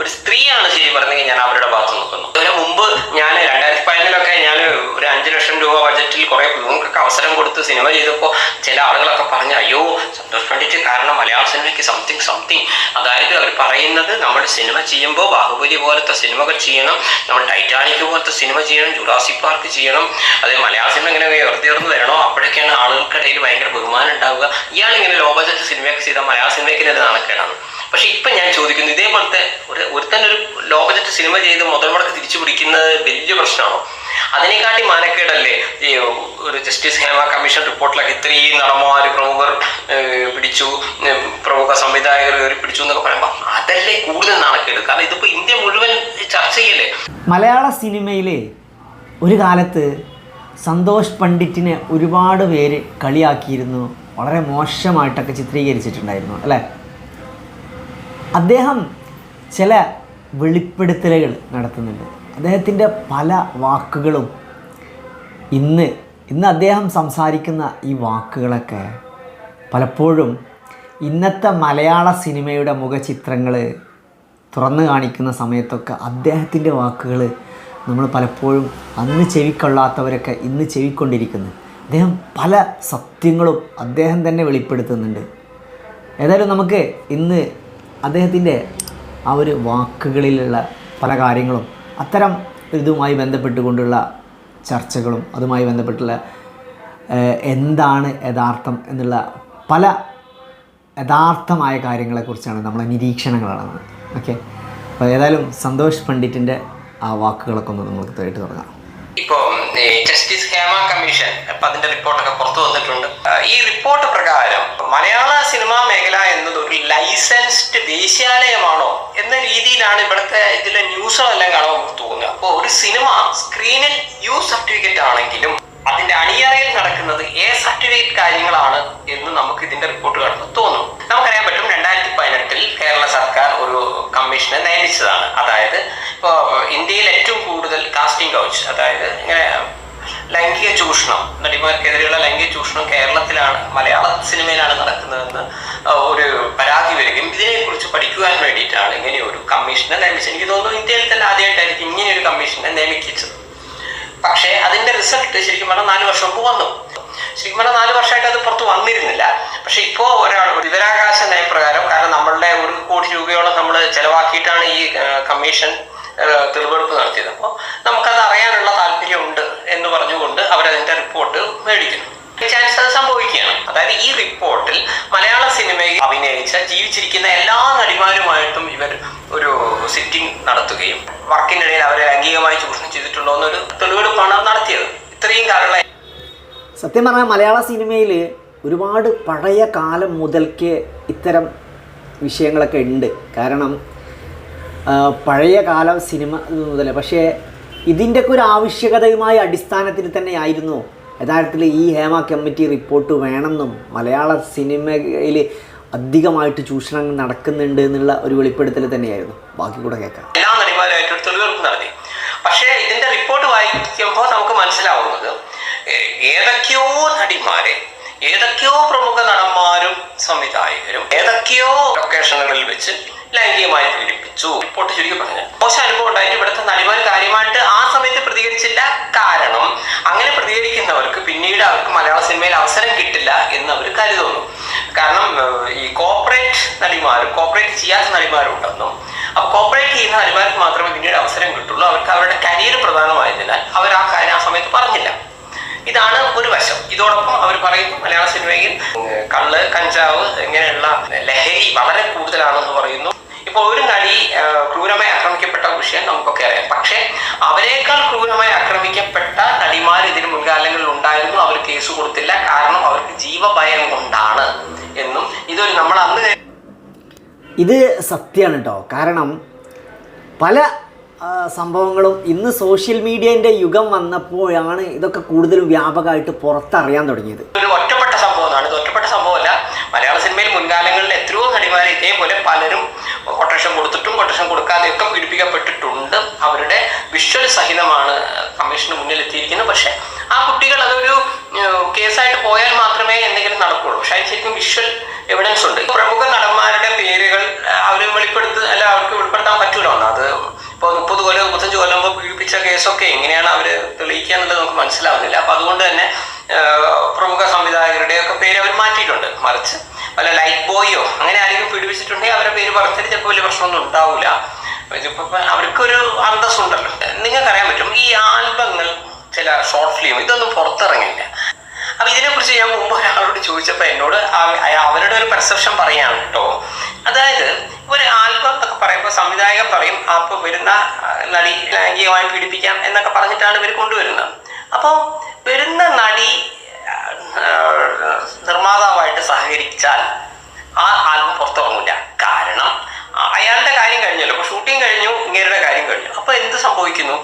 ഒരു സ്ത്രീയാണ് ശരി പറഞ്ഞെങ്കിൽ ഞാൻ അവരുടെ ഭാഗത്ത് നോക്കുന്നു അതിന് മുമ്പ് ഞാൻ രണ്ടായിരത്തി പതിനൊന്നിലൊക്കെ ഞാൻ ഒരു അഞ്ച് ലക്ഷം രൂപ ബജറ്റിൽ കുറെ പിള്ളേർക്കൊക്കെ അവസരം കൊടുത്ത് സിനിമ ചെയ്തപ്പോൾ ചില ആളുകളൊക്കെ പറഞ്ഞു അയ്യോ സന്തോഷ് പണ്ഡിറ്റ് കാരണം മലയാള സിനിമയ്ക്ക് സംതിങ് സംതിങ് അതായത് അവർ പറയുന്നത് നമ്മൾ സിനിമ ചെയ്യുമ്പോൾ ബാഹുബലി പോലത്തെ സിനിമകൾ ചെയ്യണം നമ്മൾ ടൈറ്റാനിക് പോലത്തെ സിനിമ ചെയ്യണം ജുറാസിക് പാർക്ക് ചെയ്യണം അതെ മലയാള സിനിമ ഇങ്ങനെ ഉയർത്തിയർന്ന് വരണോ? അപ്പോഴൊക്കെയാണ് ആളുകൾക്കിടയിൽ ഭയങ്കര ബഹുമാനം ഉണ്ടാവുക. ഇയാൾ ഇങ്ങനെ ലോ ബജറ്റ് സിനിമയൊക്കെ ചെയ്താൽ മലയാള സിനിമയ്ക്ക് ഇത് നാണക്കേടാണ് പക്ഷെ ഇപ്പൊ ഞാൻ ചോദിക്കുന്നു ഇതേപോലത്തെ ഒരു ഒരുത്തൻ ഒരു ലോ ബജറ്റ് സിനിമ ചെയ്ത് മുതൽ മുടക്ക് തിരിച്ചു പിടിക്കുന്നത് വലിയ പ്രശ്നമാണോ? അതിനെക്കാട്ടി മാനക്കേടല്ലേ ഈ ഒരു ജസ്റ്റിസ് ഹേമ കമ്മീഷൻ റിപ്പോർട്ടിലൊക്കെ ഇത്രയും നടന്മാര് പ്രമുഖർ പിടിച്ചു പ്രമുഖ സംവിധായകർ പിടിച്ചു എന്നൊക്കെ പറയുമ്പോൾ അതല്ലേ കൂടുതൽ നാണക്കേട്? കാരണം ഇതിപ്പോ ഇന്ത്യ മുഴുവൻ ചർച്ച ചെയ്യല്ലേ? മലയാള സിനിമയിലെ ഒരു കാലത്ത് സന്തോഷ് പണ്ഡിറ്റിനെ ഒരുപാട് പേര് കളിയാക്കിയിരുന്നു. വളരെ മോശമായിട്ടൊക്കെ ചിത്രീകരിച്ചിട്ടുണ്ടായിരുന്നു അല്ലേ? അദ്ദേഹം ചില വെളിപ്പെടുത്തലുകൾ നടത്തുന്നുണ്ട്. അദ്ദേഹത്തിന്റെ പല വാക്കുകളും ഇന്ന് ഇന്ന് അദ്ദേഹം സംസാരിക്കുന്ന ഈ വാക്കുകളൊക്കെ പലപ്പോഴും ഇന്നത്തെ മലയാള സിനിമയുടെ മുഖചിത്രങ്ങൾ തുറന്നു കാണിക്കുന്ന സമയത്തൊക്കെ അദ്ദേഹത്തിന്റെ വാക്കുകൾ നമ്മൾ പലപ്പോഴും അന്ന് ചെവിക്കൊള്ളാത്തവരൊക്കെ ഇന്ന് ചെവിക്കൊണ്ടിരിക്കുന്നു. അദ്ദേഹം പല സത്യങ്ങളും അദ്ദേഹം തന്നെ വെളിപ്പെടുത്തുന്നുണ്ട്. ഏതായാലും നമുക്ക് ഇന്ന് അദ്ദേഹത്തിന്റെ ആ ഒരു വാക്കുകളിലുള്ള പല കാര്യങ്ങളും അത്തരം ഇതുമായി ബന്ധപ്പെട്ടുകൊണ്ടുള്ള ചർച്ചകളും അതുമായി ബന്ധപ്പെട്ടുള്ള എന്താണ് യഥാർത്ഥം എന്നുള്ള പല യഥാർത്ഥമായ കാര്യങ്ങളെക്കുറിച്ചാണ് നമ്മളെ നിരീക്ഷണങ്ങളാണ്. ഓക്കെ? അപ്പോൾ ഏതായാലും സന്തോഷ് പണ്ഡിറ്റിന്റെ ആ വാക്കുകളൊക്കെ ഒന്ന് നമുക്ക് കേട്ട് തുടങ്ങാം. ഇപ്പോ ജസ്റ്റിസ് ഹേമ കമ്മീഷൻ അപ്പൊ അതിന്റെ റിപ്പോർട്ടൊക്കെ പുറത്തു വന്നിട്ടുണ്ട്. ഈ റിപ്പോർട്ട് പ്രകാരം മലയാള സിനിമാ മേഖല എന്നത് ഒരു ലൈസൻസ്ഡ് വേശ്യാലയമാണോ എന്ന രീതിയിലാണ് ഇവിടുത്തെ ഇതിലെ ന്യൂസുകളെല്ലാം കാണാൻ തോന്നുന്നത് അപ്പോൾ ഒരു സിനിമ സ്ക്രീനിൽ യു സർട്ടിഫിക്കറ്റ് ആണെങ്കിലും അതിന്റെ അണിയറയിൽ നടക്കുന്നത് എ സർട്ടിഫിക്കറ്റ് കാര്യങ്ങളാണ് എന്ന് നമുക്ക് ഇതിന്റെ റിപ്പോർട്ട് കാണുമ്പോൾ തോന്നുന്നു നമുക്കറിയാൻ പറ്റും കേരള സർക്കാർ ഒരു കമ്മീഷനെ നിയമിച്ചതാണ്. അതായത് ഇപ്പോൾ ഇന്ത്യയിൽ ഏറ്റവും കൂടുതൽ കാസ്റ്റിംഗ് കൗച്ച് അതായത് ഇങ്ങനെ ലൈംഗിക ചൂഷണം നടിമാർക്കെതിരെയുള്ള ലൈംഗിക ചൂഷണം കേരളത്തിലാണ് മലയാള സിനിമയിലാണ് നടക്കുന്നതെന്ന് ഒരു പരാതി വരികയും ഇതിനെക്കുറിച്ച് പഠിക്കുവാൻ വേണ്ടിയിട്ടാണ് ഇങ്ങനെ ഒരു കമ്മീഷനെ നിയമിച്ചത്. എനിക്ക് തോന്നുന്നു ഇന്ത്യയിൽ തന്നെ ആദ്യമായിട്ടായിരിക്കും ഇങ്ങനെ ഒരു കമ്മീഷനെ നിയമിച്ചത് പക്ഷേ അതിന്റെ റിസൾട്ട് ശരിക്കും പറഞ്ഞാൽ നാല് വർഷം മുമ്പ് വന്നു. ശരിക്കും നാല് വർഷമായിട്ട് അത് പുറത്ത് വന്നിരുന്നില്ല. പക്ഷെ ഇപ്പോൾ ഒരാൾ വിവരാകാശ നയപ്രകാരം കാരണം നമ്മളുടെ ഒരു കോടി രൂപയോളം നമ്മൾ ചെലവാക്കിയിട്ടാണ് ഈ കമ്മീഷൻ തെളിവെടുപ്പ് നടത്തിയത്. അപ്പോൾ നമുക്കത് അറിയാനുള്ള താല്പര്യമുണ്ട് എന്ന് പറഞ്ഞുകൊണ്ട് അവരതിന്റെ റിപ്പോർട്ട് മേടിക്കുന്നു. ചാൻസ് അത് സംഭവിക്കുകയാണ്. അതായത് ഈ റിപ്പോർട്ടിൽ മലയാള സിനിമയിൽ അഭിനയിച്ച ജീവിച്ചിരിക്കുന്ന എല്ലാ നടിമാരുമായിട്ടും ഇവർ ഒരു സിറ്റിംഗ് നടത്തുകയും വർക്കിനിടയിൽ അവരെ ലൈംഗികമായി ചൂഷണം ചെയ്തിട്ടുണ്ടോ എന്നൊരു തെളിവെടുപ്പാണ് നടത്തിയത്. ഇത്രയും കാലമുള്ള സത്യം പറഞ്ഞാൽ മലയാള സിനിമയിൽ ഒരുപാട് പഴയ കാലം മുതൽക്കേ ഇത്തരം വിഷയങ്ങളൊക്കെ ഉണ്ട്. കാരണം പഴയ കാലം സിനിമ മുതലേ. പക്ഷേ ഇതിന്റെയൊക്കെ ഒരു ആവശ്യകതയുമായ അടിസ്ഥാനത്തിൽ തന്നെയായിരുന്നു. യഥാർത്ഥത്തിൽ ഈ ഹേമ കമ്മിറ്റി റിപ്പോർട്ട് വേണമെന്നും മലയാള സിനിമയിൽ അധികമായിട്ട് ചൂഷണം നടക്കുന്നുണ്ട് എന്നുള്ള ഒരു വെളിപ്പെടുത്തൽ തന്നെയായിരുന്നു. ബാക്കി കൂടെ കേൾക്കാം. എല്ലാ നടിമാരും തെളിവെടുപ്പ് നടത്തി. പക്ഷേ ഇതിന്റെ റിപ്പോർട്ട് വായിക്കുമ്പോൾ നമുക്ക് മനസ്സിലാവുന്നത് ഏതൊക്കെയോ നടിമാരെ ഏതൊക്കെയോ പ്രമുഖ നടന്മാരും സംവിധായകരും ഏതൊക്കെയോ ലൊക്കേഷനുകളിൽ വെച്ച് ലൈംഗികമായി പീഡിപ്പിച്ചു. റിപ്പോർട്ട് ചുരുക്കി പറഞ്ഞു മോശം അനുഭവം ഉണ്ടായിട്ട് ഇവിടുത്തെ നടിമാർ കാര്യമായിട്ട് ആ സമയത്ത് പ്രതികരിച്ചില്ല. കാരണം അങ്ങനെ പ്രതികരിക്കുന്നവർക്ക് പിന്നീട് അവർക്ക് മലയാള സിനിമയിൽ അവസരം കിട്ടില്ല എന്ന് അവർ കരുതുന്നു. കാരണം ഈ കോപ്പറേറ്റ് നടിമാർ കോപ്പറേറ്റ് ചെയ്യാത്ത നടിമാരുണ്ടെന്നും അപ്പൊ കോപ്പറേറ്റ് ചെയ്യുന്ന നടിമാർക്ക് മാത്രമേ പിന്നീട് അവസരം കിട്ടുള്ളൂ. അവർക്ക് അവരുടെ കരിയർ പ്രധാനമായതിനാൽ അവർ ആ കാര്യം ആ സമയത്ത് പറഞ്ഞില്ല. ഇതാണ് ഒരു വശം. ഇതോടൊപ്പം അവർ പറയുന്നു മലയാള സിനിമയിൽ കള്ള് കഞ്ചാവ് ഇങ്ങനെയുള്ള ലഹരി വളരെ കൂടുതലാണെന്ന് പറയുന്നു. ഇപ്പോൾ ഒരു നടി ക്രൂരമായി ആക്രമിക്കപ്പെട്ട വിഷയം നമുക്കൊക്കെ അറിയാം. പക്ഷേ അവരെക്കാൾ ക്രൂരമായി ആക്രമിക്കപ്പെട്ട നടിമാർ ഇതിന് മുൻകാലങ്ങളിൽ ഉണ്ടായിരുന്നു. അവർ കേസ് കൊടുത്തില്ല. കാരണം അവർക്ക് ജീവഭയം കൊണ്ടാണ് എന്നും ഇതൊരു നമ്മൾ അന്ന് ഇത് സത്യമാണ് കേട്ടോ കാരണം പല സംഭവങ്ങളും ഇന്ന് സോഷ്യൽ മീഡിയന്റെ യുഗം വന്നപ്പോഴാണ് ഇതൊക്കെ കൂടുതലും വ്യാപകമായിട്ട് പുറത്തറിയാൻ തുടങ്ങിയത്. ഒരു ഒറ്റപ്പെട്ട സംഭവമാണ്. ഇത് ഒറ്റപ്പെട്ട സംഭവമല്ല. മലയാള സിനിമയിൽ മുൻകാലങ്ങളിൽ എത്രയോ നടിമാരെ ഇതേപോലെ പലരും കൊട്ടേഷൻ കൊടുത്തിട്ടും കൊട്ടേഷൻ കൊടുക്കാതെയൊക്കെ പീഡിപ്പിക്കപ്പെട്ടിട്ടുണ്ട്. അവരുടെ വിഷ്വൽ സഹിതമാണ് കമ്മീഷന് മുന്നിൽ എത്തിയിരിക്കുന്നത് പക്ഷെ ആ കുട്ടികൾ അതൊരു കേസായിട്ട് പോയാൽ മാത്രമേ എന്തെങ്കിലും നടക്കുള്ളൂ. പക്ഷെ അതിന് ശരിക്കും വിഷ്വൽ എവിഡൻസ് ഉണ്ട്. പ്രമുഖ നടന്മാരുടെ പേരുകൾ അവർ വെളിപ്പെടുത്ത അല്ല അവർക്ക് വെളിപ്പെടുത്താൻ പറ്റൂലോ പീഡിപ്പിച്ച കേസൊക്കെ എങ്ങനെയാണ് അവർ തെളിയിക്കുക എന്നുള്ളത് നമുക്ക് മനസ്സിലാവുന്നില്ല. അപ്പൊ അതുകൊണ്ട് തന്നെ പ്രമുഖ സംവിധായകരുടെ ഒക്കെ പേര് അവർ മാറ്റിയിട്ടുണ്ട്. മറിച്ച് വല്ല ലൈറ്റ് ബോയോ അങ്ങനെ ആരെങ്കിലും പീഡിപ്പിച്ചിട്ടുണ്ടെങ്കിൽ അവരുടെ പേര് പറഞ്ഞിട്ട് ചിലപ്പോൾ വലിയ പ്രശ്നമൊന്നും ഉണ്ടാവില്ല ഇതിപ്പോ അവർക്കൊരു അന്തസ്സുണ്ടല്ലോ. നിങ്ങൾക്കറിയാൻ പറ്റും ഈ ആൽബങ്ങൾ ചില ഷോർട്ട് ഫിലിം ഇതൊന്നും പുറത്തിറങ്ങില്ല അപ്പൊ ഇതിനെക്കുറിച്ച് ഞാൻ മുമ്പ് ഒരാളോട് ചോദിച്ചപ്പോൾ എന്നോട് അവരുടെ ഒരു പെർസെപ്ഷൻ പറയാണ് കേട്ടോ അതായത് ഒരു ആൽബം എന്നൊക്കെ പറയുമ്പോൾ സംവിധായകൻ പറയും അപ്പൊ വരുന്ന നടി ലൈംഗികമായി പീഡിപ്പിക്കാം എന്നൊക്കെ പറഞ്ഞിട്ടാണ് ഇവർ കൊണ്ടുവരുന്നത്. അപ്പോൾ വരുന്ന നടി നിർമ്മാതാവായിട്ട് സഹകരിച്ചാൽ ആ ആൽബം പുറത്തിറങ്ങില്ല കാരണം അയാളുടെ കാര്യം കഴിഞ്ഞല്ലോ. അപ്പൊ ഷൂട്ടിംഗ് കഴിഞ്ഞു ഇങ്ങേരുടെ കാര്യം കഴിഞ്ഞു. അപ്പൊ എന്ത് സംഭവിക്കുന്നു?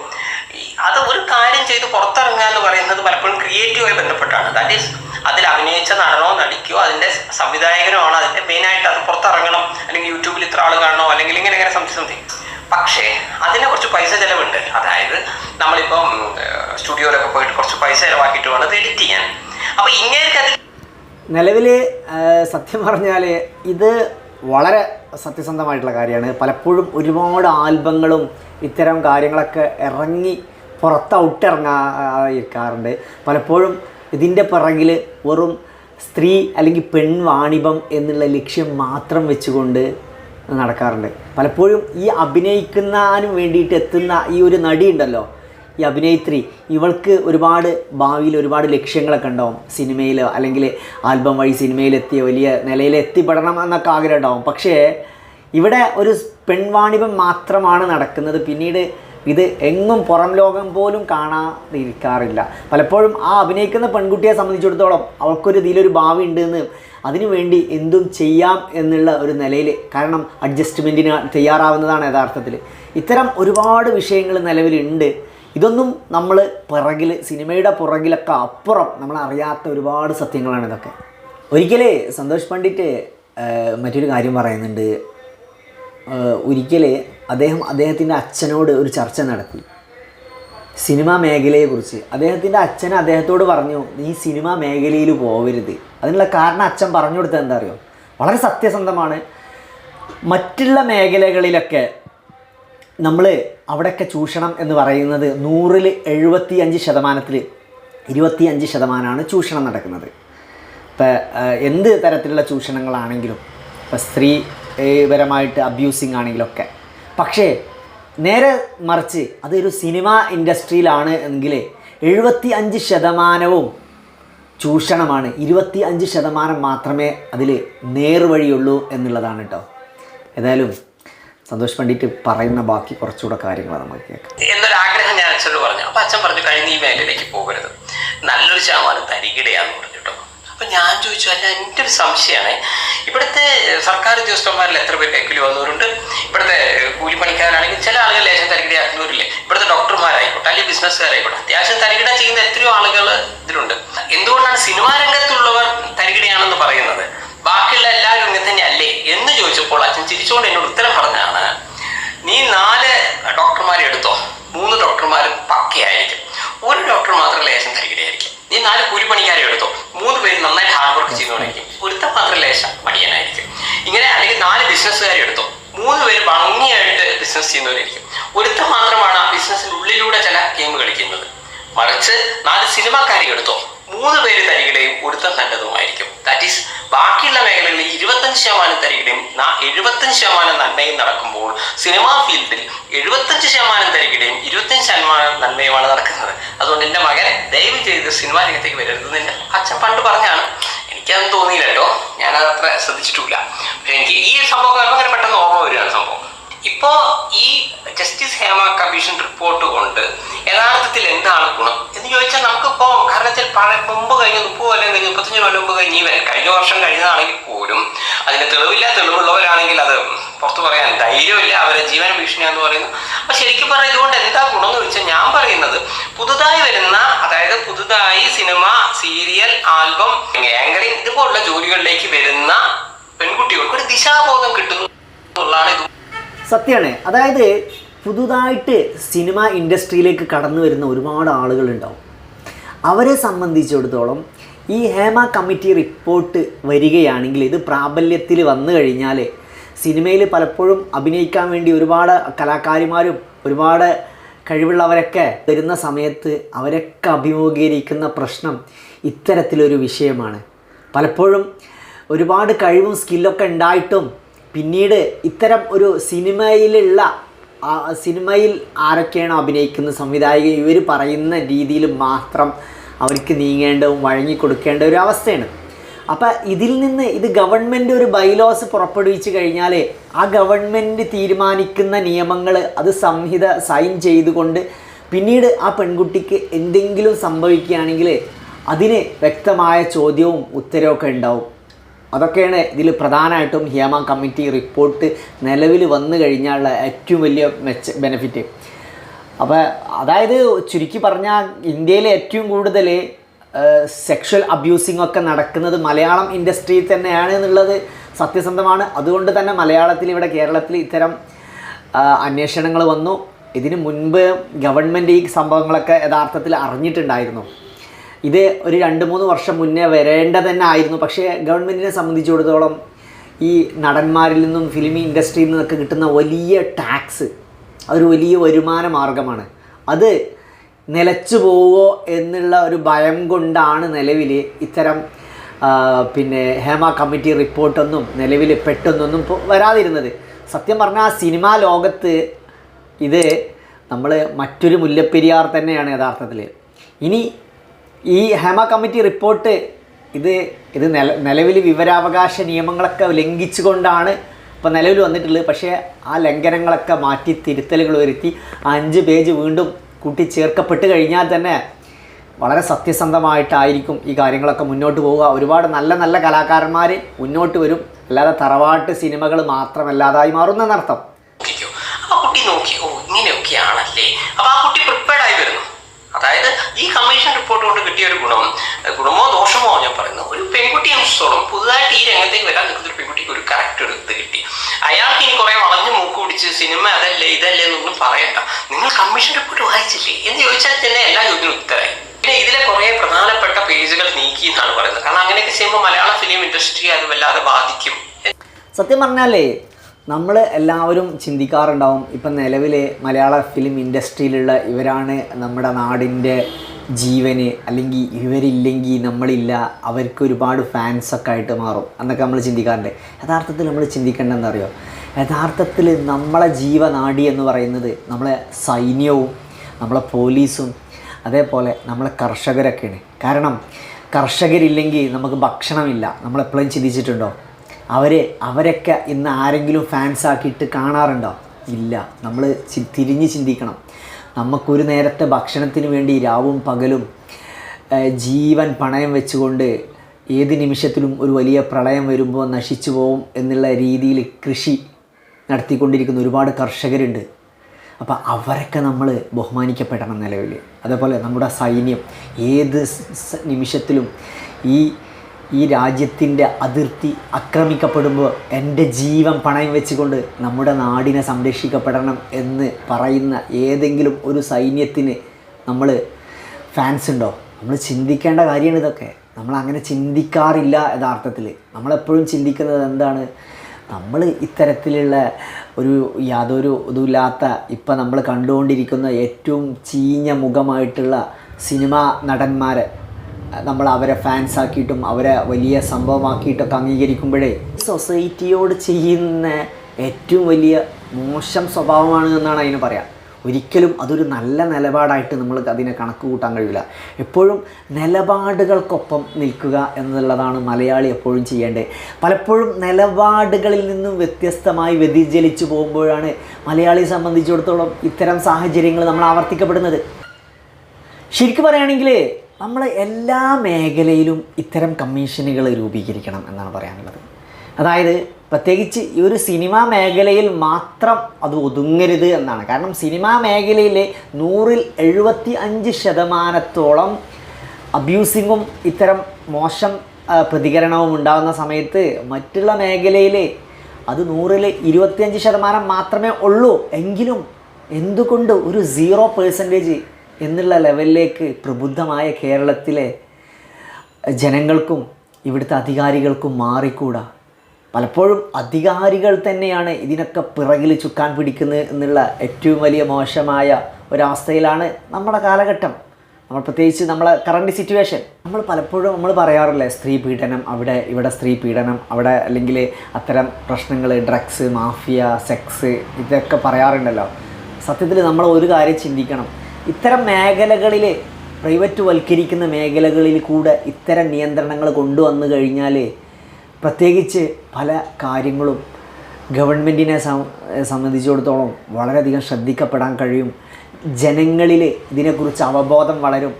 അത് ഒരു കാര്യം ചെയ്ത് പുറത്തിറങ്ങുക എന്ന് പറയുന്നത് പലപ്പോഴും ക്രിയേറ്റീവായി ബന്ധപ്പെട്ടാണ്. ദാറ്റ് ഈസ് അതിൽ അഭിനയിച്ച നടനോ നടിക്കോ അതിന്റെ സംവിധായകനോ ആണ് അതിന്റെ മെയിനായിട്ട് അത് പുറത്തിറങ്ങണം. അല്ലെങ്കിൽ യൂട്യൂബിൽ ഇത്ര ആൾ കാണണോ? അല്ലെങ്കിൽ ഇങ്ങനെ ഇങ്ങനെ സംതിങ് പക്ഷേ അതിനെ കുറച്ച് പൈസ ചിലവുണ്ട്. അതായത് നമ്മളിപ്പം സ്റ്റുഡിയോയിലൊക്കെ പോയിട്ട് കുറച്ച് പൈസ ചിലവാക്കിയിട്ട് വേണം അത് എഡിറ്റ് ചെയ്യാൻ. അപ്പോൾ ഇങ്ങനെ നിലവിൽ സത്യം പറഞ്ഞാൽ ഇത് വളരെ സത്യസന്ധമായിട്ടുള്ള കാര്യമാണ്. പലപ്പോഴും ഒരുപാട് ആൽബങ്ങളും ഇത്തരം കാര്യങ്ങളൊക്കെ ഇറങ്ങി പുറത്ത് ഔട്ടിറങ്ങാതിരിക്കാറുണ്ട് പലപ്പോഴും ഇതിന്റെ പിറകിൽ വെറും സ്ത്രീ അല്ലെങ്കിൽ പെൺ വാണിഭം എന്നുള്ള ലക്ഷ്യം മാത്രം വെച്ചുകൊണ്ട് നടക്കാറുണ്ട്. പലപ്പോഴും ഈ അഭിനയിക്കുന്നതിനും വേണ്ടിയിട്ട് എത്തുന്ന ഈ ഒരു നടി ഉണ്ടല്ലോ ഈ അഭിനേത്രി ഇവൾക്ക് ഒരുപാട് ഭാവിയിൽ ഒരുപാട് ലക്ഷ്യങ്ങളൊക്കെ ഉണ്ടാവും. സിനിമയിലോ അല്ലെങ്കിൽ ആൽബം വഴി സിനിമയിലെത്തിയ വലിയ നിലയിൽ എത്തിപ്പെടണം എന്നൊക്കെ ആഗ്രഹം ഉണ്ടാവും. പക്ഷേ ഇവിടെ ഒരു പെൺവാണിഭം മാത്രമാണ് നടക്കുന്നത്. പിന്നീട് ഇത് എങ്ങും പുറം ലോകം പോലും കാണാതിരിക്കാറില്ല. പലപ്പോഴും ആ അഭിനയിക്കുന്ന പെൺകുട്ടിയെ സംബന്ധിച്ചിടത്തോളം അവൾക്കൊരു ഇതിലൊരു ഭാവി ഉണ്ടെന്ന് അതിനു വേണ്ടി എന്തും ചെയ്യാം എന്നുള്ള ഒരു നിലയിൽ കാരണം അഡ്ജസ്റ്റ്മെന്റിന് തയ്യാറാവുന്നതാണ് യഥാർത്ഥത്തിൽ. ഇത്തരം ഒരുപാട് വിഷയങ്ങൾ നിലവിലുണ്ട്. ഇതൊന്നും നമ്മൾ പിറകിൽ സിനിമയുടെ പുറകിലൊക്കെ അപ്പുറം നമ്മൾ അറിയാത്ത ഒരുപാട് സത്യങ്ങളാണ് ഇതൊക്കെ. ഒരിക്കലേ സന്തോഷ് പണ്ഡിറ്റ് മറ്റൊരു കാര്യം പറയുന്നുണ്ട്. ഒരിക്കലേ അദ്ദേഹം അദ്ദേഹത്തിന്റെ അച്ഛനോട് ഒരു ചർച്ച നടത്തി. സിനിമാ മേഖലയെക്കുറിച്ച് അദ്ദേഹത്തിന്റെ അച്ഛൻ അദ്ദേഹത്തോട് പറഞ്ഞു നീ സിനിമാ മേഖലയിൽ പോകരുത് അതിനുള്ള കാരണം അച്ഛൻ പറഞ്ഞു കൊടുത്തത് എന്താ അറിയോ? വളരെ സത്യസന്ധമാണ്. മറ്റുള്ള മേഖലകളിലൊക്കെ നമ്മൾ അവിടെയൊക്കെ ചൂഷണം എന്ന് പറയുന്നത് നൂറിൽ എഴുപത്തി അഞ്ച് ശതമാനത്തിൽ ഇരുപത്തി അഞ്ച് ശതമാനമാണ് ചൂഷണം നടക്കുന്നത്. ഇപ്പം എന്ത് തരത്തിലുള്ള ചൂഷണങ്ങളാണെങ്കിലും ഇപ്പം സ്ത്രീപരമായിട്ട് അബ്യൂസിങ് ആണെങ്കിലൊക്കെ. പക്ഷേ നേരെ മറിച്ച് അതൊരു സിനിമ ഇൻഡസ്ട്രിയിലാണ് എങ്കിൽ എഴുപത്തി അഞ്ച് ശതമാനവും ചൂഷണമാണ്. ഇരുപത്തി അഞ്ച് ശതമാനം മാത്രമേ അതിൽ നേർവഴിയുള്ളൂ എന്നുള്ളതാണ് കേട്ടോ ഏതായാലും സന്തോഷ് പണ്ഡിറ്റ് പറയുന്ന ബാക്കി കുറച്ചുകൂടെ കാര്യങ്ങൾ നമുക്ക് കേൾക്കാം. എന്നൊരു ആഗ്രഹം ഞാൻ അച്ഛനോട് പറഞ്ഞു. അപ്പൊ അച്ഛൻ പറഞ്ഞു കഴിഞ്ഞ ഈ മേഖലയിലേക്ക് പോകരുത്. നല്ലൊരു ശതമാനം തരികിടയാന്ന് പറഞ്ഞു കേട്ടോ അപ്പൊ ഞാൻ ചോദിച്ചു അല്ല എന്റെ ഒരു സംശയമാണ്. ഇവിടുത്തെ സർക്കാർ ഉദ്യോഗസ്ഥന്മാരിൽ എത്ര പേര് കൈക്കൂലി വന്നവരുണ്ട് ഇവിടുത്തെ കൂലിപ്പണിക്കാരാണെങ്കിൽ ചില ആളുകൾ ലേശം തരികിടയാക്കുന്നവരില്ലേ ഇവിടുത്തെ ഡോക്ടർമാരായിക്കോട്ടെ അല്ലെങ്കിൽ ബിസിനസ്സുകാരായിക്കോട്ടെ അത്യാവശ്യം തരികിട ചെയ്യുന്ന എത്രയോ ആളുകൾ ഇതിലുണ്ട്. എന്തുകൊണ്ടാണ് സിനിമാ രംഗത്തുള്ളവർ തരികിടയാണെന്ന് പറയുന്നത്? ബാക്കിയുള്ള എല്ലാവരും ഇങ്ങനെ തന്നെ അല്ലേ എന്ന് ചോദിച്ചപ്പോൾ അച്ഛൻ ചിരിച്ചുകൊണ്ട് എന്നോട് ഉത്തരം പറഞ്ഞാണ് നീ നാല് ഡോക്ടർമാരെ എടുത്തോ? മൂന്ന് ഡോക്ടർമാരും പക്കയായിരിക്കും. ഒരു ഡോക്ടർ മാത്രം ലേശം തരികിടയായിരിക്കും. നീ നാല് കൂലിപ്പണിക്കാരെ എടുത്തോ? മൂന്ന് പേര് നന്നായിട്ട് ഹാർഡ് വർക്ക് ചെയ്യുന്നവരായിരിക്കും. ഒരുത്തൻ മാത്രം ലേശം മടിയനായിരിക്കും. ഇങ്ങനെ അല്ലെങ്കിൽ നാല് ബിസിനസ്സുകാരെ എടുത്തോ? മൂന്ന് പേര് ഭംഗിയായിട്ട് ബിസിനസ് ചെയ്യുന്നവരായിരിക്കും. ഒരുത്ത മാത്രമാണ് ആ ഉള്ളിലൂടെ ചില ഗെയിം കളിക്കുന്നത്. മറിച്ച് നാല് സിനിമാക്കാരെ എടുത്തോ? മൂന്ന് പേര് തരികിടയും ഒരുത്തം നല്ലതുമായിരിക്കും. ദാറ്റ് ഈസ് ബാക്കിയുള്ള മേഖലകളിൽ ഇരുപത്തഞ്ച് ശതമാനം തരികിടയും എഴുപത്തഞ്ച് ശതമാനം നന്മയും നടക്കുമ്പോൾ സിനിമാ ഫീൽഡിൽ എഴുപത്തഞ്ച് ശതമാനം തരികിടയും ഇരുപത്തഞ്ച് ശതമാനം നന്മയുമാണ് നടക്കുന്നത്. അതുകൊണ്ട് എന്റെ മകൻ ദയവ് ചെയ്ത് സിനിമാ രംഗത്തേക്ക് വരരുതെന്ന് എന്റെ അച്ഛൻ പണ്ട് പറഞ്ഞാണ് എനിക്കതൊന്നും തോന്നിയില്ല കേട്ടോ. ഞാനത് അത്ര ശ്രദ്ധിച്ചിട്ടില്ല എനിക്ക് ഈ സംഭവം അങ്ങനെ പെട്ടെന്ന് ഓർമ്മ വരികയാണ് സംഭവം. ഇപ്പോ ഈ ജസ്റ്റിസ് ഹേമ കമ്മീഷൻ റിപ്പോർട്ട് കൊണ്ട് യഥാർത്ഥത്തിൽ എന്താണ് ഗുണം? എന്ന് ചോദിച്ചാൽ നമുക്കിപ്പോ കാരണം വെച്ചാൽ പഴയ മുമ്പ് കഴിഞ്ഞ മുപ്പത് കൊല്ലം കഴിഞ്ഞ് മുപ്പത്തഞ്ച് കൊല്ലം മുമ്പ് കഴിഞ്ഞ് ഇവൻ കഴിഞ്ഞ വർഷം കഴിഞ്ഞതാണെങ്കിൽ പോലും അതിന് തെളിവില്ല തെളിവുള്ളവരാണെങ്കിൽ അത് പുറത്തു പറയാൻ ധൈര്യമില്ല അവരെ ജീവന ഭീഷണിയാന്ന് പറയുന്നു. അപ്പൊ ശരിക്കും പറഞ്ഞാൽ ഇതുകൊണ്ട് എന്താ ഗുണം എന്ന് ചോദിച്ചാൽ ഞാൻ പറയുന്നത് പുതുതായി വരുന്ന അതായത് പുതുതായി സിനിമ സീരിയൽ ആൽബം ആങ്കറിങ് ഇതുപോലുള്ള ജോലികളിലേക്ക് വരുന്ന പെൺകുട്ടികൾക്ക് ഒരു ദിശാബോധം കിട്ടുന്നു. സത്യമാണ് അതായത് പുതുതായിട്ട് സിനിമ ഇൻഡസ്ട്രിയിലേക്ക് കടന്നു വരുന്ന ഒരുപാട് ആളുകളുണ്ടാവും. അവരെ സംബന്ധിച്ചിടത്തോളം ഈ ഹേമ കമ്മിറ്റി റിപ്പോർട്ട് വരികയാണെങ്കിൽ ഇത് പ്രാബല്യത്തിൽ വന്നു കഴിഞ്ഞാൽ സിനിമയിൽ പലപ്പോഴും അഭിനയിക്കാൻ വേണ്ടി ഒരുപാട് കലാകാരിമാരും ഒരുപാട് കഴിവുള്ളവരൊക്കെ വരുന്ന സമയത്ത് അവരൊക്കെ അഭിമുഖീകരിക്കുന്ന പ്രശ്നം ഇത്തരത്തിലൊരു വിഷയമാണ്. പലപ്പോഴും ഒരുപാട് കഴിവും സ്കില്ലൊക്കെ ഉണ്ടായിട്ടും പിന്നീട് ഇത്തരം ഒരു സിനിമയിലുള്ള സിനിമയിൽ ആരൊക്കെയാണോ അഭിനയിക്കുന്ന സംവിധായകൻ ഇവർ പറയുന്ന രീതിയിൽ മാത്രം അവർക്ക് നീങ്ങേണ്ടതും വഴങ്ങിക്കൊടുക്കേണ്ട ഒരു അവസ്ഥയാണ്. അപ്പം ഇതിൽ നിന്ന് ഇത് ഗവൺമെന്റ് ഒരു ബൈലോസ് പുറപ്പെടുവിച്ച് കഴിഞ്ഞാൽ ആ ഗവൺമെന്റ് തീരുമാനിക്കുന്ന നിയമങ്ങൾ അത് സംഹിത സൈൻ ചെയ്തുകൊണ്ട് പിന്നീട് ആ പെൺകുട്ടിക്ക് എന്തെങ്കിലും സംഭവിക്കുകയാണെങ്കിൽ അതിന് വ്യക്തമായ ചോദ്യവും ഉത്തരവൊക്കെ ഉണ്ടാവും. അതൊക്കെയാണ് ഇതിൽ പ്രധാനമായിട്ടും ഹിയമ കമ്മിറ്റി റിപ്പോർട്ട് നിലവിൽ വന്നു കഴിഞ്ഞാലുള്ള ഏറ്റവും വലിയ മെച്ച ബെനിഫിറ്റ് അപ്പോൾ അതായത് ചുരുക്കി പറഞ്ഞാൽ ഇന്ത്യയിലെ ഏറ്റവും കൂടുതൽ സെക്ഷൽ അബ്യൂസിംഗ് ഒക്കെ നടക്കുന്നത് മലയാളം ഇൻഡസ്ട്രിയിൽ തന്നെയാണ് എന്നുള്ളത് സത്യസന്ധമാണ്. അതുകൊണ്ട് തന്നെ മലയാളത്തിൽ ഇവിടെ കേരളത്തിൽ ഇത്തരം അന്വേഷണങ്ങൾ വന്നു. ഇതിനു മുൻപ് ഗവൺമെന്റ് ഈ സംഭവങ്ങളൊക്കെ യഥാർത്ഥത്തിൽ അറിഞ്ഞിട്ടുണ്ടായിരുന്നു. ഇത് ഒരു രണ്ട് മൂന്ന് വർഷം മുന്നേ വരേണ്ട തന്നെ ആയിരുന്നു പക്ഷേ ഗവൺമെന്റിനെ സംബന്ധിച്ചിടത്തോളം ഈ നടന്മാരിൽ നിന്നും ഫിലിം ഇൻഡസ്ട്രിയിൽ നിന്നൊക്കെ കിട്ടുന്ന വലിയ ടാക്സ് അതൊരു വലിയ വരുമാന മാർഗമാണ്. അത് നിലച്ചു പോവോ എന്നുള്ള ഒരു ഭയം കൊണ്ടാണ് നിലവിൽ ഇത്തരം പിന്നെ ഹേമ കമ്മിറ്റി റിപ്പോർട്ടൊന്നും നിലവിൽ പെട്ടെന്നൊന്നും വരാതിരുന്നത്. സത്യം പറഞ്ഞാൽ ആ സിനിമാ ലോകത്ത് ഇത് നമ്മൾ മറ്റൊരു മുല്ലപ്പെരിയാർ തന്നെയാണ് യഥാർത്ഥത്തിൽ ഇനി ഈ ഹെമ കമ്മിറ്റി റിപ്പോർട്ട് ഇത് ഇത് നില നിലവിൽ വിവരാവകാശ നിയമങ്ങളൊക്കെ ലംഘിച്ചുകൊണ്ടാണ് ഇപ്പോൾ നിലവിൽ വന്നിട്ടുള്ളത്. പക്ഷേ ആ ലംഘനങ്ങളൊക്കെ മാറ്റി തിരുത്തലുകൾ വരുത്തി അഞ്ച് പേജ് വീണ്ടും കൂട്ടിച്ചേർക്കപ്പെട്ട് കഴിഞ്ഞാൽ തന്നെ വളരെ സത്യസന്ധമായിട്ടായിരിക്കും ഈ കാര്യങ്ങളൊക്കെ മുന്നോട്ട് പോവുക. ഒരുപാട് നല്ല നല്ല കലാകാരന്മാർ മുന്നോട്ട് വരും. അല്ലാതെ തറവാട്ട് സിനിമകൾ മാത്രമല്ലാതായി മാറുന്നെന്നർത്ഥം എന്നർത്ഥം. നോക്കി. ഓ ഇങ്ങനെയൊക്കെയാണല്ലേ. അപ്പോൾ ആ കുട്ടി പ്രിപ്പയർഡ് ആയി വരുന്നു. അതായത് ഈ കമ്മീഷൻ റിപ്പോർട്ട് കൊണ്ട് കിട്ടിയ ഒരു ഗുണം ഗുണമോ ദോഷമോ ഞാൻ പറയുന്നത് ഒരു പെൺകുട്ടിയെ സംബന്ധിച്ചോളം പുതുതായിട്ട് ഈ രംഗത്തേക്ക് വരാൻ നിൽക്കുന്ന ഒരു പെൺകുട്ടിക്ക് ഒരു കറക്റ്റ് ഒരു ഇത് കിട്ടി. അയാൾക്ക് ഇനി കുറെ വളഞ്ഞു മൂക്ക് പിടിച്ച് സിനിമ അതല്ലേ ഇതല്ലേ എന്നൊന്നും പറയണ്ട. നിങ്ങൾ കമ്മീഷൻ റിപ്പോർട്ട് വായിച്ചില്ലേ? എന്ന് ചോദിച്ചാൽ തന്നെ എല്ലാ ചോദ്യത്തിനും ഉത്തരമായി പിന്നെ ഇതിലെ കുറെ പ്രധാനപ്പെട്ട പേജുകൾ നീക്കി എന്നാണ് പറയുന്നത്. കാരണം അങ്ങനെയൊക്കെ ചെയ്യുമ്പോൾ മലയാള ഫിലിം ഇൻഡസ്ട്രി അത് വല്ലാതെ ബാധിക്കും. സത്യം പറഞ്ഞാലേ നമ്മൾ എല്ലാവരും ചിന്തിക്കാറുണ്ടാവും ഇപ്പം നിലവിലെ മലയാള ഫിലിം ഇൻഡസ്ട്രിയിലുള്ള ഇവരാണ് നമ്മുടെ നാടിന്റെ ജീവന് അല്ലെങ്കിൽ ഇവരില്ലെങ്കിൽ നമ്മളില്ല അവർക്ക് ഒരുപാട് ഫാൻസൊക്കെ ആയിട്ട് മാറും. എന്നൊക്കെ നമ്മൾ ചിന്തിക്കാറുണ്ട് യഥാർത്ഥത്തിൽ നമ്മൾ ചിന്തിക്കേണ്ടതെന്ന് അറിയോ യഥാർത്ഥത്തിൽ നമ്മളെ ജീവനാടി എന്ന് പറയുന്നത് നമ്മളെ സൈന്യവും നമ്മളെ പോലീസും അതേപോലെ നമ്മളെ കർഷകരൊക്കെയാണ്. കാരണം കർഷകരില്ലെങ്കിൽ നമുക്ക് ഭക്ഷണമില്ല. നമ്മളെപ്പോഴും ചിന്തിച്ചിട്ടുണ്ടോ? അവർ അവരൊക്കെ ഇന്ന് ആരെങ്കിലും ഫാൻസ് ആക്കിയിട്ട് കാണാറുണ്ടോ? ഇല്ല. നമ്മൾ തിരിഞ്ഞ് ചിന്തിക്കണം. നമുക്കൊരു നേരത്തെ ഭക്ഷണത്തിന് വേണ്ടി രാവും പകലും ജീവൻ പണയം വെച്ചുകൊണ്ട് ഏത് നിമിഷത്തിലും ഒരു വലിയ പ്രളയം വരുമ്പോൾ നശിച്ചു പോകും എന്നുള്ള രീതിയിൽ കൃഷി നടത്തിക്കൊണ്ടിരിക്കുന്ന ഒരുപാട് കർഷകരുണ്ട്. അപ്പോൾ അവരൊക്കെ നമ്മൾ ബഹുമാനിക്കപ്പെടണം നിലവിൽ അതേപോലെ നമ്മുടെ സൈന്യം ഏത് നിമിഷത്തിലും ഈ ഈ രാജ്യത്തിന്റെ അതിർത്തി ആക്രമിക്കപ്പെടുമ്പോൾ എന്റെ ജീവൻ പണയം വെച്ചുകൊണ്ട് നമ്മുടെ നാടിനെ സംരക്ഷിക്കപ്പെടണം എന്ന് പറയുന്ന ഏതെങ്കിലും ഒരു സൈന്യത്തിന് നമ്മൾ ഫാൻസ് ഉണ്ടോ? നമ്മൾ ചിന്തിക്കേണ്ട കാര്യമാണ് ഇതൊക്കെ. നമ്മൾ അങ്ങനെ ചിന്തിക്കാറില്ല യഥാർത്ഥത്തിൽ. നമ്മളെപ്പോഴും ചിന്തിക്കുന്നത് എന്താണ്? നമ്മൾ ഇത്തരത്തിലുള്ള ഒരു യാതൊരു ഇതുമില്ലാത്ത ഇപ്പം നമ്മൾ കണ്ടുകൊണ്ടിരിക്കുന്ന ഏറ്റവും ചീഞ്ഞ മുഖമായിട്ടുള്ള സിനിമാ നടന്മാരെ നമ്മൾ അവരെ ഫാൻസ് ആക്കിയിട്ടും അവരെ വലിയ സംഭവമാക്കിയിട്ടൊക്കെ അംഗീകരിക്കുമ്പോഴേ സൊസൈറ്റിയോട് ചെയ്യുന്ന ഏറ്റവും വലിയ മോശം സ്വഭാവമാണ് എന്നാണ് അതിന് പറയാം. ഒരിക്കലും അതൊരു നല്ല നിലപാടായിട്ട് നമ്മൾ അതിനെ കണക്ക് കൂട്ടാൻ കഴിയില്ല. എപ്പോഴും നിലപാടുകൾക്കൊപ്പം നിൽക്കുക എന്നുള്ളതാണ് മലയാളി എപ്പോഴും ചെയ്യേണ്ടത്. പലപ്പോഴും നിലപാടുകളിൽ നിന്നും വ്യത്യസ്തമായി വ്യതിചലിച്ചു പോകുമ്പോഴാണ് മലയാളിയെ സംബന്ധിച്ചിടത്തോളം ഇത്തരം സാഹചര്യങ്ങൾ നമ്മൾ ആവർത്തിക്കപ്പെടുന്നത്. ശരിക്കും പറയുകയാണെങ്കിൽ നമ്മൾ എല്ലാ മേഖലയിലും ഇത്തരം കമ്മീഷനുകൾ രൂപീകരിക്കണം എന്നാണ് പറയാനുള്ളത്. അതായത് പ്രത്യേകിച്ച് ഈ ഒരു സിനിമാ മേഖലയിൽ മാത്രം അത് ഒതുങ്ങരുത് എന്നാണ്. കാരണം സിനിമാ മേഖലയിലെ നൂറിൽ എഴുപത്തി അഞ്ച് ശതമാനത്തോളം അബ്യൂസിങ്ങും ഇത്തരം മോശം പ്രതികരണവും ഉണ്ടാകുന്ന സമയത്ത് മറ്റുള്ള മേഖലയിൽ അത് നൂറിൽ ഇരുപത്തിയഞ്ച് ശതമാനം മാത്രമേ ഉള്ളൂ. എങ്കിലും എന്തുകൊണ്ട് ഒരു സീറോ പേഴ്സന്റേജ് എന്നുള്ള ലെവലിലേക്ക് പ്രബുദ്ധമായ കേരളത്തിലെ ജനങ്ങൾക്കും ഇവിടുത്തെ അധികാരികൾക്കും മാറിക്കൂടാ. പലപ്പോഴും അധികാരികൾ തന്നെയാണ് ഇതിനൊക്കെ പിറകിൽ ചുക്കാൻ പിടിക്കുന്നത് എന്നുള്ള ഏറ്റവും വലിയ മോശമായ ഒരവസ്ഥയിലാണ് നമ്മുടെ കാലഘട്ടം. നമ്മൾ പ്രത്യേകിച്ച് നമ്മളെ കറണ്ട് സിറ്റുവേഷൻ നമ്മൾ പലപ്പോഴും നമ്മൾ പറയാറില്ലേ സ്ത്രീ പീഡനം അവിടെ ഇവിടെ സ്ത്രീ പീഡനം അവിടെ അല്ലെങ്കിൽ അത്തരം പ്രശ്നങ്ങൾ ഡ്രഗ്സ് മാഫിയ സെക്സ് ഇതൊക്കെ പറയാറുണ്ടല്ലോ. സത്യത്തിൽ നമ്മൾ ഒരു കാര്യം ചിന്തിക്കണം. ഇത്തരം മേഖലകളിൽ പ്രൈവറ്റ് വൽക്കരിക്കുന്ന മേഖലകളിൽ കൂടെ ഇത്തരം നിയന്ത്രണങ്ങൾ കൊണ്ടുവന്നു കഴിഞ്ഞാൽ പ്രത്യേകിച്ച് പല കാര്യങ്ങളും ഗവൺമെന്റിനെ സംബന്ധിച്ചിടത്തോളം വളരെയധികം ശ്രദ്ധിക്കപ്പെടാൻ കഴിയും. ജനങ്ങളിൽ ഇതിനെക്കുറിച്ച് അവബോധം വളരും.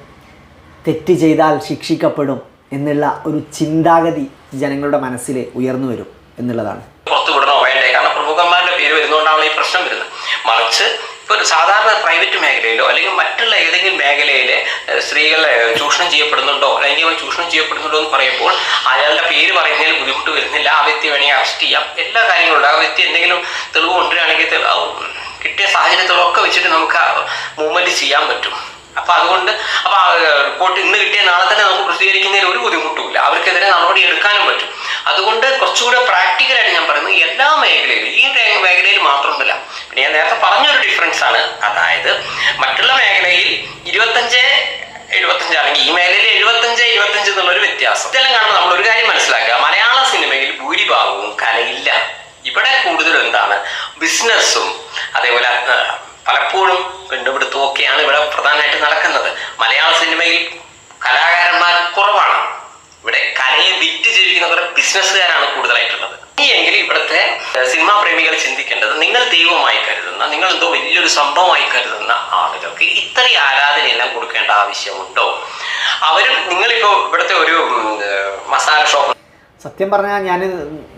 തെറ്റ് ചെയ്താൽ ശിക്ഷിക്കപ്പെടും എന്നുള്ള ഒരു ചിന്താഗതി ജനങ്ങളുടെ മനസ്സിൽ ഉയർന്നു വരും എന്നുള്ളതാണ്. പുറത്തു വേണ്ടേ? കാരണം പ്രമുഖന്മാരുടെ പേര് വരുന്നതുകൊണ്ടാണ് ഈ പ്രശ്നം വരുന്നത്. മറിച്ച് ഇപ്പോൾ സാധാരണ പ്രൈവറ്റ് മേഖലയിലോ അല്ലെങ്കിൽ മറ്റുള്ള ഏതെങ്കിലും മേഖലയിലെ സ്ത്രീകളെ ചൂഷണം ചെയ്യപ്പെടുന്നുണ്ടോ? ലൈംഗികമായി ചൂഷണം ചെയ്യപ്പെടുന്നുണ്ടോ എന്ന് പറയുമ്പോൾ അയാളുടെ പേര് പറയുന്നതിൽ ബുദ്ധിമുട്ട് വരുന്നില്ല. ആ വ്യക്തി വേണമെങ്കിൽ അറസ്റ്റ് ചെയ്യാം. എല്ലാ കാര്യങ്ങളും ഉണ്ട്. ആ വ്യക്തി എന്തെങ്കിലും തെളിവ് കൊണ്ടുവരികയാണെങ്കിൽ കിട്ടിയ സാഹചര്യത്തിലൊക്കെ വെച്ചിട്ട് നമുക്ക് മൂവ്മെന്റ് ചെയ്യാൻ പറ്റും. അപ്പൊ അതുകൊണ്ട് അപ്പൊ റിപ്പോർട്ട് ഇന്ന് കിട്ടിയ നാളെ തന്നെ നമുക്ക് പ്രസിദ്ധീകരിക്കുന്നതിൽ ഒരു ബുദ്ധിമുട്ടുമില്ല. അവർക്കെതിരെ നടപടി എടുക്കാനും പറ്റും. അതുകൊണ്ട് കുറച്ചുകൂടെ പ്രാക്ടിക്കലായിട്ട് ഞാൻ പറയുന്നത് എല്ലാ മേഖലയിലും ഈ മേഖലയിൽ മാത്രമല്ല പിന്നെ ഞാൻ നേരത്തെ പറഞ്ഞൊരു ഡിഫറൻസ് ആണ്. അതായത് മറ്റുള്ള മേഖലയിൽ ഇരുപത്തഞ്ച് എഴുപത്തഞ്ച് അല്ലെങ്കിൽ ഈ മേഖലയിൽ എഴുപത്തഞ്ച് ഇരുപത്തഞ്ച് എന്നുള്ളൊരു വ്യത്യാസം. ഇതെല്ലാം കാണുമ്പോൾ നമ്മൾ ഒരു കാര്യം മനസ്സിലാക്കുക. മലയാള സിനിമയിൽ ഭൂരിഭാഗവും കലയില്ല. ഇവിടെ കൂടുതലും എന്താണ്? ബിസിനസ്സും അതേപോലെ പലപ്പോഴും കണ്ടുപിടുത്തവും ഒക്കെയാണ് ഇവിടെ പ്രധാനമായിട്ട് നടക്കുന്നത്. മലയാള സിനിമയിൽ കലാകാരന്മാർ കുറവാണ്. ഇവിടെ കലയെ വിറ്റ് ജീവിക്കുന്ന കുറെ ബിസിനസ്സുകാരാണ് കൂടുതലായിട്ടുള്ളത്. എങ്കിൽ ഇവിടുത്തെ സിനിമാ പ്രേമികൾ ചിന്തിക്കേണ്ടത് നിങ്ങൾ ദൈവമായി കരുതുന്ന നിങ്ങൾ എന്തോ വലിയൊരു സംഭവമായി കരുതുന്ന ആളുകൾക്ക് ഇത്രയും ആരാധനയെല്ലാം കൊടുക്കേണ്ട ആവശ്യമുണ്ടോ? അവരും നിങ്ങളിപ്പോ ഇവിടുത്തെ ഒരു മസാല ഷോപ്പ് സത്യം പറഞ്ഞാൽ ഞാൻ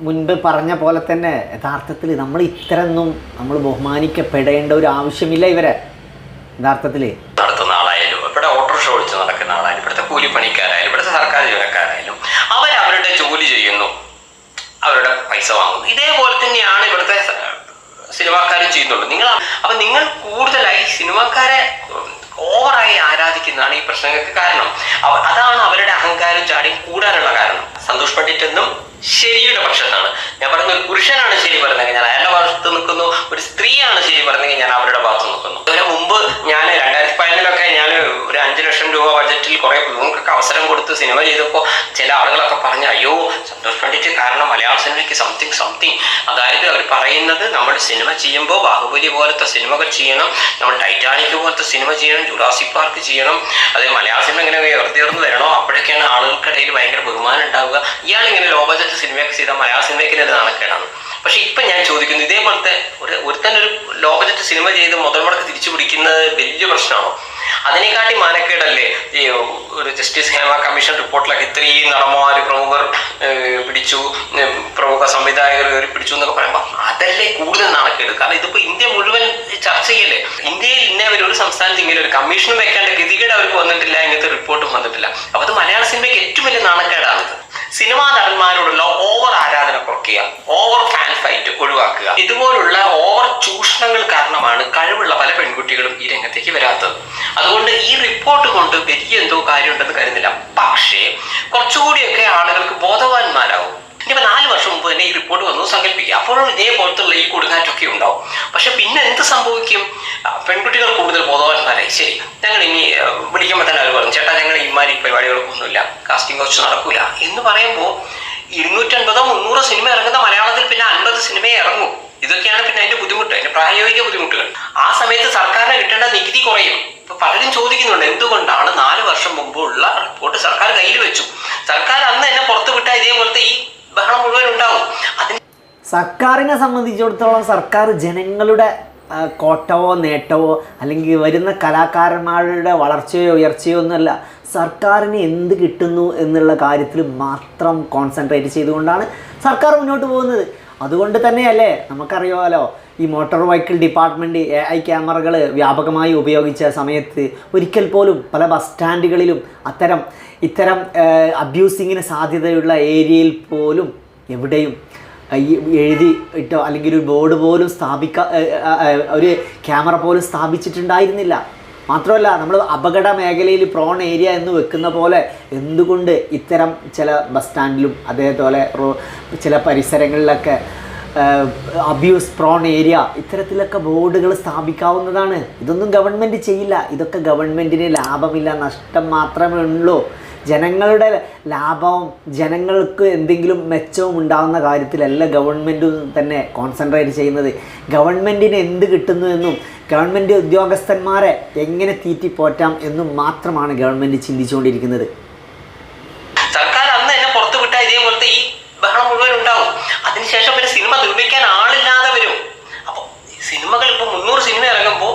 മുൻപ് പറഞ്ഞ പോലെ തന്നെ യഥാർത്ഥത്തിൽ നമ്മൾ ഇത്രയൊന്നും നമ്മൾ ബഹുമാനിക്കപ്പെടേണ്ട ഒരു ആവശ്യമില്ല ഇവരെ. യഥാർത്ഥത്തിൽ നടത്തുന്ന ആളായാലും ഇവിടെ ഓട്ടോറിക്ഷ ഓടിച്ച് നടക്കുന്ന ആളായാലും ഇവിടുത്തെ കൂലിപ്പണിക്കാരായാലും ഇവിടുത്തെ സർക്കാർ ജീവനക്കാരായാലും ജോലി ചെയ്യുന്നു. അവരുടെ പൈസ വാങ്ങുന്നു. ഇതേപോലെ തന്നെയാണ് ഇവിടുത്തെ സിനിമാക്കാരും ചെയ്യുന്നുള്ളൂ നിങ്ങൾ അപ്പൊ നിങ്ങൾ കൂടുതലായി സിനിമാക്കാരെ ഓവറായി ആരാധിക്കുന്നതാണ് ഈ പ്രശ്നങ്ങൾക്ക് കാരണം. അതാണ് അവരുടെ അഹങ്കാരം ചാടി കൂടാനുള്ള കാരണം. സന്തോഷ് പണ്ഡിറ്റ് എന്നും ശരിയുടെ പക്ഷത്താണ്. ഞാൻ പറയുന്ന ഒരു പുരുഷനാണ് ശരി പറയുന്നത് ഞാൻ അയാളുടെ ഭാഗത്ത് നിൽക്കുന്നു. ഒരു സ്ത്രീയാണ് ശരി പറയുന്നത് ഞാൻ അവരുടെ ഭാഗത്ത് നിൽക്കുന്നു. അതിന് മുമ്പ് ഞാൻ അഞ്ച് ബഡ്ജറ്റിൽ കുറെ കുഞ്ഞുങ്ങൾക്കൊക്കെ അവസരം കൊടുത്ത് സിനിമ ചെയ്തപ്പോൾ ചില ആളുകളൊക്കെ പറഞ്ഞു അയ്യോ സന്തോഷ് പണ്ഡിറ്റ് കാരണം മലയാള സിനിമയ്ക്ക് സംതിങ് സംതിങ് അതായത് അവർ പറയുന്നത് നമ്മൾ സിനിമ ചെയ്യുമ്പോൾ ബാഹുബലി പോലത്തെ സിനിമകൾ ചെയ്യണം നമ്മൾ ടൈറ്റാനിക് പോലത്തെ സിനിമ ചെയ്യണം ജുറാസിക് പാർക്ക് ചെയ്യണം അതേ മലയാള സിനിമ ഇങ്ങനെ ഉയർത്തിയർന്ന് വരണോ അപ്പോഴൊക്കെയാണ് ആളുകൾക്കിടയിൽ ഭയങ്കര ബഹുമാനം ഉണ്ടാവുക. ഇയാൾ ഇങ്ങനെ ലോ ബജറ്റ് സിനിമയൊക്കെ ചെയ്ത മലയാള സിനിമയ്ക്ക് ഇത് നാണക്കേടാണ്. പക്ഷെ ഇപ്പൊ ഞാൻ ചോദിക്കുന്നു ഇതേപോലത്തെ ഒരു ഒരുത്തൻ ഒരു ലോ ബജറ്റ് സിനിമ ചെയ്ത് മുതൽ മുടക്ക് തിരിച്ചു പിടിക്കുന്നത് വലിയ പ്രശ്നമാണോ? അതിനെക്കാട്ടി മാനക്കേടല്ലേ ഒരു ജസ്റ്റിസ് ഹേമ കമ്മീഷൻ റിപ്പോർട്ടിലൊക്കെ ഇത്രയും നടന്മാർ പ്രമുഖർ പിടിച്ചു പ്രമുഖ സംവിധായകർ കയറി പിടിച്ചു എന്നൊക്കെ പറയുമ്പോൾ അതല്ലേ കൂടുതൽ നാണക്കേട്? കാരണം ഇതിപ്പോൾ ഇന്ത്യ മുഴുവൻ ചർച്ച ചെയ്യല്ലേ? ഇന്ത്യയിൽ ഇന്നേ ഒരു സംസ്ഥാനത്ത് ഇങ്ങനെ ഒരു കമ്മീഷനും വെക്കേണ്ട ഗതികേട് അവർക്ക് വന്നിട്ടില്ല ഇങ്ങനത്തെ റിപ്പോർട്ടും വന്നിട്ടില്ല. അപ്പോൾ അത് മലയാള സിനിമയ്ക്ക് ഏറ്റവും വലിയ നാണക്കേടാണിത്. സിനിമാ നടന്മാരോടുള്ള ഓവർ ആരാധന കുറയ്ക്കുക ഓവർ ഫാൻ ഫൈറ്റ് ഒഴിവാക്കുക. ഇതുപോലുള്ള ഓവർ ചൂഷണങ്ങൾ കാരണമാണ് കഴിവുള്ള പല പെൺകുട്ടികളും ഈ രംഗത്തേക്ക് വരാത്തത്. അതുകൊണ്ട് ഈ റിപ്പോർട്ട് കൊണ്ട് വലിയ എന്തോ കാര്യമുണ്ടെന്ന് കരുതില്ല പക്ഷേ കുറച്ചുകൂടിയൊക്കെ ആളുകൾക്ക് ബോധവാന്മാരാകും ഇനിയിപ്പോ നാല് വർഷം മുമ്പ് തന്നെ ഈ റിപ്പോർട്ട് വന്നു സങ്കല്പിക്കുക അപ്പോഴും ഇതേപോലത്തുള്ള ഈ കൊടുങ്കാറ്റൊക്കെ ഉണ്ടാവും. പക്ഷെ പിന്നെ എന്ത് സംഭവിക്കും? പെൺകുട്ടികൾ കൂടുതൽ ബോധവാന്മാരായി ശരി. ഞങ്ങൾ ഇനി വിളിക്കുമ്പോൾ തന്നെ അവർ പറഞ്ഞു ചേട്ടാ ഞങ്ങൾ ഇമാരി പരിപാടികൾക്കൊന്നുമില്ല കാസ്റ്റിംഗ് കോച്ച് നടക്കൂല. എന്ന് പറയുമ്പോൾ ഇരുന്നൂറ്റൻപതോ മുന്നൂറോ സിനിമ ഇറങ്ങുന്ന മലയാളത്തിൽ പിന്നെ അൻപത് സിനിമയെ ഇറങ്ങും. ഇതൊക്കെയാണ് പിന്നെ അതിന്റെ ബുദ്ധിമുട്ട് അതിന്റെ പ്രായോഗിക ബുദ്ധിമുട്ടുകൾ. ആ സമയത്ത് സർക്കാരിന് കിട്ടേണ്ട നികുതി കുറയും. ഇപ്പൊ പലരും ചോദിക്കുന്നുണ്ട് എന്തുകൊണ്ടാണ് നാല് വർഷം മുമ്പുള്ള റിപ്പോർട്ട് സർക്കാർ കയ്യിൽ വെച്ചു? സർക്കാർ അന്ന് എന്നെ പുറത്തു വിട്ട ഇതേപോലത്തെ ഈ ബഹളം മുഴുവൻ ഉണ്ടാവും. അതിന് സർക്കാരിനെ സംബന്ധിച്ചിടത്തോളം സർക്കാർ ജനങ്ങളുടെ കോട്ടവോ നേട്ടവോ അല്ലെങ്കിൽ വരുന്ന കലാകാരന്മാരുടെ വളർച്ചയോ ഉയർച്ചയോ ഒന്നുമല്ല. സർക്കാരിന് എന്ത് കിട്ടുന്നു എന്നുള്ള കാര്യത്തിൽ മാത്രം കോൺസെൻട്രേറ്റ് ചെയ്തുകൊണ്ടാണ് സർക്കാർ മുന്നോട്ട് പോകുന്നത്. അതുകൊണ്ട് തന്നെയല്ലേ നമുക്കറിയാമല്ലോ ഈ motor vehicle department A I ക്യാമറകൾ വ്യാപകമായി ഉപയോഗിച്ച സമയത്ത് ഒരിക്കൽ പോലും പല ബസ് സ്റ്റാൻഡുകളിലും അത്തരം ഇത്തരം അബ്യൂസിങ്ങിന് സാധ്യതയുള്ള ഏരിയയിൽ പോലും എവിടെയും ഈ എഴുതി ഇട്ടോ അല്ലെങ്കിൽ ഒരു ബോർഡ് പോലും സ്ഥാപിക്ക ഒരു ക്യാമറ പോലും സ്ഥാപിച്ചിട്ടുണ്ടായിരുന്നില്ല. മാത്രമല്ല നമ്മൾ അപകട മേഖലയിൽ പ്രോൺ ഏരിയ എന്ന് വെക്കുന്ന പോലെ എന്തുകൊണ്ട് ഇത്തരം ചില ബസ് സ്റ്റാൻഡിലും അതേപോലെ ചില പരിസരങ്ങളിലൊക്കെ അബ്യൂസ് പ്രോൺ ഏരിയ ഇത്തരത്തിലൊക്കെ ബോർഡുകൾ സ്ഥാപിക്കാവുന്നതാണ്. ഇതൊന്നും ഗവൺമെന്റ് ചെയ്യില്ല. ഇതൊക്കെ ഗവൺമെന്റിന് ലാഭമില്ല നഷ്ടം മാത്രമേ ഉള്ളൂ. ജനങ്ങളുടെ ലാഭവും ജനങ്ങൾക്ക് എന്തെങ്കിലും മെച്ചവും ഉണ്ടാകുന്ന കാര്യത്തിലല്ല ഗവൺമെന്റ് തന്നെ കോൺസെൻട്രേറ്റ് ചെയ്യുന്നത്. ഗവൺമെന്റിന് എന്ത് കിട്ടുന്നു എന്നും ഗവൺമെന്റ് ഉദ്യോഗസ്ഥന്മാരെ എങ്ങനെ തീറ്റിപ്പോറ്റാം എന്നും മാത്രമാണ് ഗവൺമെന്റ് ചിന്തിച്ചുകൊണ്ടിരിക്കുന്നത്. സർക്കാർ അന്ന് എന്നെ പുറത്തു ഈ പിന്നെ സിനിമ നിർമ്മിക്കാൻ അപ്പോൾ സിനിമകൾ ഇപ്പോൾ മുന്നൂറ് സിനിമ ഇറങ്ങുമ്പോൾ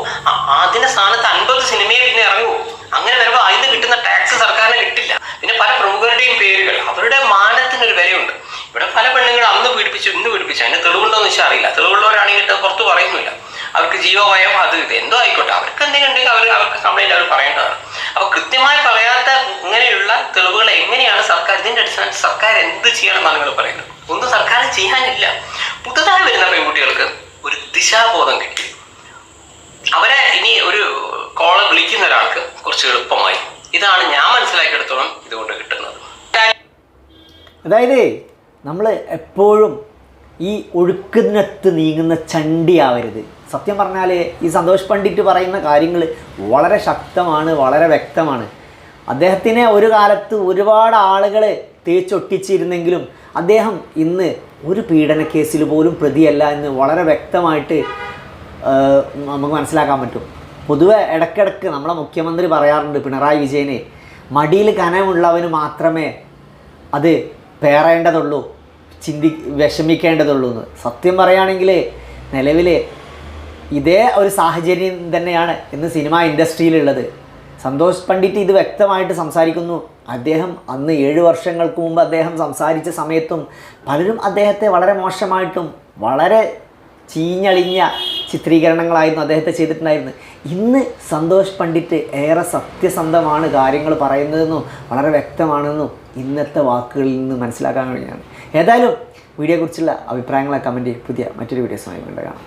അതിന്റെ സ്ഥാനത്ത് അൻപത് സിനിമയെ പിന്നെ ഇറങ്ങൂ. അങ്ങനെ വരുമ്പോൾ അതിന് കിട്ടുന്ന ടാക്സ് സർക്കാരിന് പിന്നെ പല പ്രമുഖരുടെയും പേരുകൾ അവരുടെ മാനത്തിനൊരു വിലയുണ്ട്. ഇവിടെ പല പെണ്ണുങ്ങൾ അന്ന് പീഡിപ്പിച്ചു ഇന്ന് പീഡിപ്പിച്ചു. അതിന് തെളിവുണ്ടോന്ന് വെച്ചാൽ അറിയില്ല. തെളിവുള്ളവരാണെങ്കിൽ പുറത്ത് പറയുന്നില്ല. അവർക്ക് ജീവഭയം അത് ഇത് എന്തോ ആയിക്കോട്ടെ. അവർക്ക് എന്തെങ്കിലും ഉണ്ടെങ്കിൽ അവർ അവർക്ക് കംപ്ലൈന്റ് അവർ പറയേണ്ടതാണ്. അപ്പൊ കൃത്യമായി പറയാത്ത ഇങ്ങനെയുള്ള തെളിവുകൾ എങ്ങനെയാണ് സർക്കാർ ഇതിന്റെ അടിസ്ഥാനത്തിൽ സർക്കാർ എന്ത് ചെയ്യണമെന്നാണ് നിങ്ങൾ പറയുന്നത്? ഒന്നും സർക്കാർ ചെയ്യാനില്ല. പുതുതായി വരുന്ന പെൺകുട്ടികൾക്ക് ഒരു ദിശാബോധം കിട്ടി. അവരെ ഇനി ഒരു കോൾ വിളിക്കുന്ന ഒരാൾക്ക് കുറച്ച് എളുപ്പമായി. ഇതാണ് ഞാൻ മനസ്സിലാക്കിയെടുത്തോളം ഇതുകൊണ്ട് കിട്ടുന്നത്. അതായത് നമ്മൾ എപ്പോഴും ഈ ഒഴുക്കിനത്ത് നീങ്ങുന്ന ചണ്ടിയാവരുത്. സത്യം പറഞ്ഞാൽ ഈ സന്തോഷ് പണ്ഡിറ്റ് പറയുന്ന കാര്യങ്ങൾ വളരെ ശക്തമാണ് വളരെ വ്യക്തമാണ്. അദ്ദേഹത്തിനെ ഒരു കാലത്ത് ഒരുപാട് ആളുകൾ തേച്ചൊട്ടിച്ചിരുന്നെങ്കിലും അദ്ദേഹം ഇന്ന് ഒരു പീഡന കേസിൽ പോലും പ്രതിയല്ല എന്ന് വളരെ വ്യക്തമായിട്ട് നമുക്ക് മനസ്സിലാക്കാൻ പറ്റും. പൊതുവെ ഇടയ്ക്കിടയ്ക്ക് നമ്മളെ മുഖ്യമന്ത്രി പറയാറുണ്ട് പിണറായി വിജയനെ മടിയിൽ കനമുള്ളവന് മാത്രമേ അത് പേറേണ്ടതുള്ളൂ ചിന്തി വിഷമിക്കേണ്ടതുള്ളൂ എന്ന്. സത്യം പറയുകയാണെങ്കിൽ നിലവിൽ ഇതേ ഒരു സാഹചര്യം തന്നെയാണ് ഇന്ന് സിനിമ ഇൻഡസ്ട്രിയിലുള്ളത്. സന്തോഷ് പണ്ഡിറ്റ് ഇത് വ്യക്തമായിട്ട് സംസാരിക്കുന്നു. അദ്ദേഹം അന്ന് ഏഴ് വർഷങ്ങൾക്ക് മുമ്പ് അദ്ദേഹം സംസാരിച്ച സമയത്തും പലരും അദ്ദേഹത്തെ വളരെ മോശമായിട്ടും വളരെ ചീഞ്ഞളിഞ്ഞ ചിത്രീകരണങ്ങളായിരുന്നു അദ്ദേഹത്തെ ചെയ്തിട്ടുണ്ടായിരുന്നത്. ഇന്ന് സന്തോഷ് പണ്ഡിറ്റ് ഏറെ സത്യസന്ധമാണ് കാര്യങ്ങൾ പറയുന്നതെന്നും വളരെ വ്യക്തമാണെന്നും ഇന്നത്തെ വാക്കുകളിൽ നിന്ന് മനസ്സിലാക്കാൻ കഴിഞ്ഞാണ് ഏതായാലും വീഡിയോയെക്കുറിച്ചുള്ള അഭിപ്രായങ്ങളെ കമന്റ് പുതിയ മറ്റൊരു വീഡിയോസുമായി വീണ്ടും കാണാം.